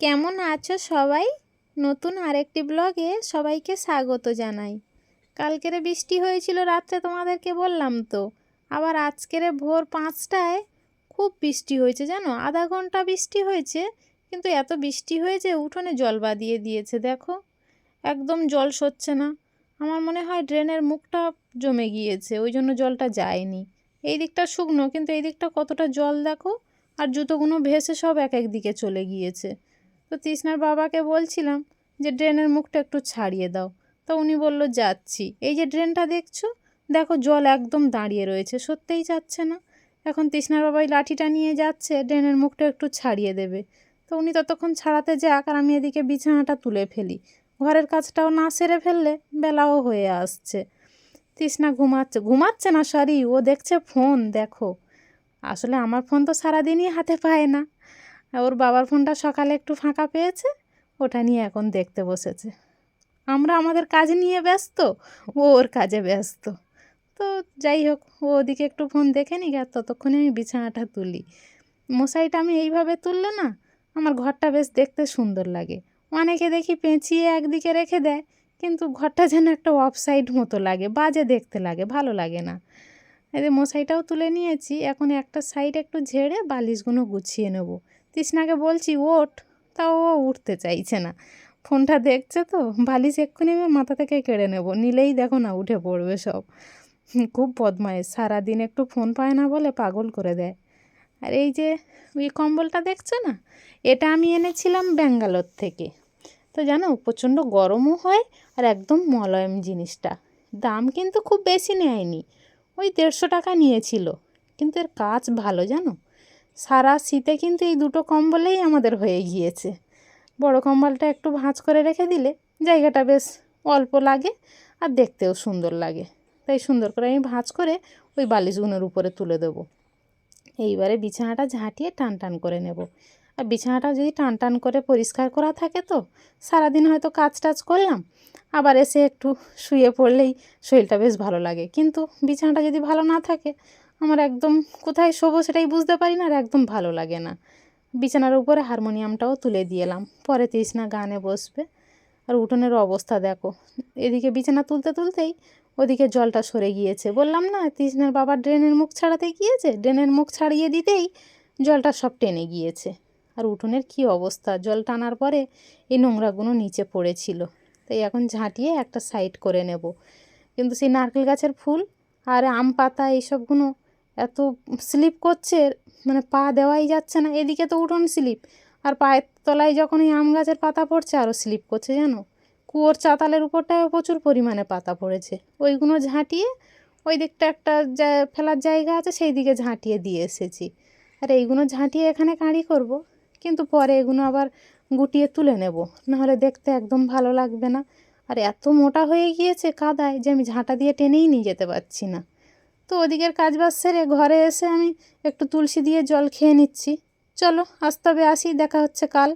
কেমন আছো সবাই? নতুন আরেকটি ব্লগে সবাইকে স্বাগত জানাই। কালকের বৃষ্টি হয়েছিল, রাত্রে তোমাদেরকে বললাম তো। আবার আজকের ভোর পাঁচটায় খুব বৃষ্টি হয়েছে, জানো? আধা ঘণ্টা বৃষ্টি হয়েছে, কিন্তু এত বৃষ্টি হয়েছে, উঠোনে জল বাঁধিয়ে দিয়েছে, দেখো। একদম জল সচ্ছে না। আমার মনে হয় ড্রেনের মুখটা জমে গিয়েছে, ওই জন্য জলটা যায়নি। এই দিকটা শুকনো, কিন্তু এই দিকটা কতটা জল দেখো? আর জুতোগুলো ভেসে সব এক এক দিকে চলে গিয়েছে। তো তৃষ্ণার বাবাকে বলছিলাম যে, ড্রেনের মুখটা একটু ছাড়িয়ে দাও। তো উনি বলল, যাচ্ছি। এই যে ড্রেনটা দেখছ? দেখো, জল একদম দাঁড়িয়ে রয়েছে, সত্যিই যাচ্ছে না। এখন তৃষ্ণার বাবাই লাঠিটা নিয়ে যাচ্ছে, ড্রেনের মুখটা একটু ছাড়িয়ে দেবে। তো উনি ততক্ষণ ছাড়াতে যাক আর আমি এদিকে বিছানাটা তুলে ফেলি। ঘরের কাজটাও না সেরে ফেললে বেলাও হয়ে আসছে। তৃষ্ণা ঘুমাচ্ছে ঘুমাচ্ছে না সরি ও দেখছে ফোন, দেখো। আসলে আমার ফোন তো সারাদিনই হাতে পায় না। ওর বাবার ফোনটা সকালে একটু ফাঁকা পেয়েছে, ওটা নিয়ে এখন দেখতে বসেছে। আমরা আমাদের কাজ নিয়ে ব্যস্ত, ও ওর কাজে ব্যস্ত। তো যাই হোক, ও ওদিকে একটু ফোন দেখে নিক আর ততক্ষণে আমি বিছানাটা তুলি। মশারিটা আমি এইভাবে তুললে না, আমার ঘরটা বেশ দেখতে সুন্দর লাগে। অনেকে দেখি পেঁচিয়ে একদিকে রেখে দেয়, কিন্তু ঘরটা যেন একটা অফসাইড মতো লাগে, বাজে দেখতে লাগে, ভালো লাগে না। এই যে মশারিটাও তুলে নিয়েছি, এখন একটা সাইড একটু ঝেড়ে বালিশগুলো গুছিয়ে নেব। তৃষ্ণাকে বলছি, ওঠ। তাও ও উঠতে চাইছে না। ফোনটা দেখছে তো, বালিশ এক্ষুনি আমি মাথা থেকে কেড়ে নেব। নিলেই দেখো না, উঠে পড়বে সব। খুব বদমাইশ সারাদিন একটু ফোন পায় না বলে পাগল করে দেয়। আর এই যে, ওই কম্বলটা দেখছ না? এটা আমি এনেছিলাম ব্যাঙ্গালোর থেকে। তো জানো, প্রচণ্ড গরমও হয় আর একদম মলয়ম জিনিসটা। দাম কিন্তু খুব বেশি নেয়নি। ওই দেড়শো টাকা নিয়েছিল। কিন্তু এর কাজ ভালো, জানো? সারা শীতে কিন্তু এই দুটো কম্বলেই আমাদের হয়ে গিয়েছে। বড় কম্বলটা একটু ভাঁজ করে রেখে দিলে জায়গাটা বেশ অল্প লাগে আর দেখতেও সুন্দর লাগে। তাই সুন্দর করে আমি ভাঁজ করে ওই বালিশগুলোর উপরে তুলে দেবো। এইবারে বিছানাটা ঝাঁটিয়ে টান টান করে নেব। আর বিছানাটা যদি টান টান করে পরিষ্কার করা থাকে তো সারাদিন হয়তো কাজ টাজ করলাম, আবার এসে একটু শুয়ে পড়লেই শরীরটা বেশ ভালো লাগে। কিন্তু বিছানাটা যদি ভালো না থাকে আমার একদম কোথায় শোবো সেটাই বুঝতে পারি না আর একদম ভালো লাগে না। বিছানার উপরে হারমোনিয়ামটাও তুলে দিয়ে এলাম। পরে তৃষ্ণা গানে বসবে। আর উঠোনের অবস্থা দেখো। এদিকে বিছানা তুলতে তুলতেই ওদিকে জলটা সরে গিয়েছে। বললাম না, তৃষ্ণার বাবা ড্রেনের মুখ ছাড়াতে গিয়েছে? ড্রেনের মুখ ছাড়িয়ে দিতেই জলটা সব টেনে গিয়েছে। আর উঠোনের কি অবস্থা? জল টানার পরে এই নোংরাগুলো নিচে পড়েছিল। তাই এখন ঝাঁটিয়ে একটা সাইড করে নেব। কিন্তু সেই নারকেল গাছের ফুল আর আম পাতা এইসবগুলো এত স্লিপ করছে মানে পা দেওয়াই যাচ্ছে না, এদিকে তো উঠোন স্লিপ। আর পায়ের তলায় যখন এই আম গাছের পাতা পড়ছে আরও স্লিপ করছে, জানো? কুয়োর চাতালের উপরটায় প্রচুর পরিমাণে পাতা পড়েছে। ওইগুলো ঝাঁটিয়ে ওই দিকটা একটা ফেলার জায়গা আছে সেই দিকে ঝাঁটিয়ে দিয়ে এসেছি। আর এইগুলো ঝাঁটিয়ে এখানে কাঁড়ি করব, কিন্তু পরে এগুলো আবার গুটিয়ে তুলে নেব, নাহলে দেখতে একদম ভালো লাগবে না। আর এত মোটা হয়ে গিয়েছে কাদায় যে আমি ঝাঁটা দিয়ে টেনেই নিয়ে যেতে পারছি না। তো ওদিকের কাজ বাজ সেরে ঘরে এসে আমি একটু তুলসী দিয়ে জল খেয়ে নিচ্ছি। চলো আজ তবে আসি, দেখা হচ্ছে কাল।